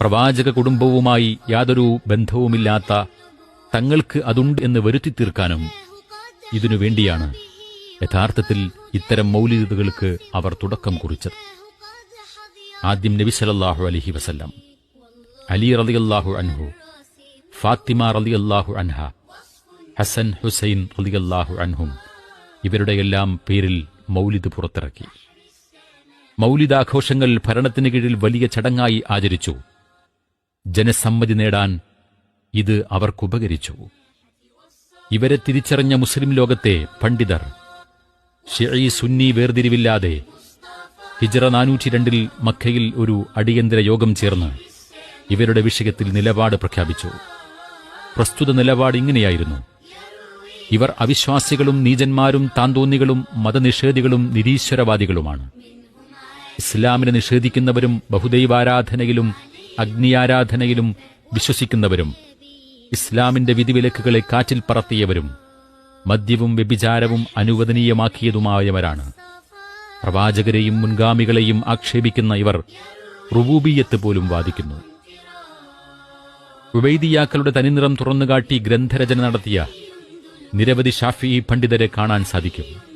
പ്രവാചക കുടുംബവുമായി യാതൊരു ബന്ധവുമില്ലാത്ത തങ്ങൾക്ക് അതുണ്ട് എന്ന് വരുത്തി തീർക്കാനും ഇതിനു വേണ്ടിയാണ് യഥാർത്ഥത്തിൽ ഇത്തരം മൗലികതകൾക്ക് അവർ തുടക്കം കുറിച്ചത്. ആദ്യം നബി സലല്ലാഹു അലഹി വസല്ലം അലി റളിയല്ലാഹു അൻഹു ഫാത്തിമ റളിയല്ലാഹു അൻഹ ഹസൻ ഹുസൈൻ റളിയല്ലാഹു അൻഹും ഇവരുടെയെല്ലാം പേരിൽ മൗലിദ് പുറത്തിറക്കി. മൗലിദാഘോഷങ്ങൾ ഭരണത്തിന് കീഴിൽ വലിയ ചടങ്ങായി ആചരിച്ചു. ജനസമ്മതി നേടാൻ ഇത് അവർക്കുപകരിച്ചു. ഇവരെ തിരിച്ചറിഞ്ഞ മുസ്ലിം ലോകത്തെ പണ്ഡിതർ ഷിഈ സുന്നി വേർതിരിവില്ലാതെ ഹിജറ നാനൂറ്റി രണ്ടിൽ മക്കയിൽ ഒരു അടിയന്തര യോഗം ചേർന്ന് ഇവരുടെ വിഷയത്തിൽ നിലപാട് പ്രഖ്യാപിച്ചു. പ്രസ്തുത നിലപാട് ഇങ്ങനെയായിരുന്നു. ഇവർ അവിശ്വാസികളും നീചന്മാരും താന്തോന്നികളും മതനിഷേധികളും നിരീശ്വരവാദികളുമാണ്. ഇസ്ലാമിനെ നിഷേധിക്കുന്നവരും ബഹുദൈവാരാധനയിലും അഗ്നിയാരാധനയിലും വിശ്വസിക്കുന്നവരും ഇസ്ലാമിന്റെ വിധിവിലക്കുകളെ കാറ്റിൽ പറത്തിയവരും മദ്യവും വ്യഭിചാരവും അനുവദനീയമാക്കിയതുമായവരാണ്. പ്രവാചകരെയും മുൻഗാമികളെയും ആക്ഷേപിക്കുന്ന ഇവർ റുബൂബിയത്ത് പോലും വാദിക്കുന്നു. ഉബൈദിയാക്കളുടെ തനിനിറം തുറന്നുകാട്ടി ഗ്രന്ഥരചന നടത്തിയ നിരവധി ഷാഫി പണ്ഡിതരെ കാണാൻ സാധിക്കും.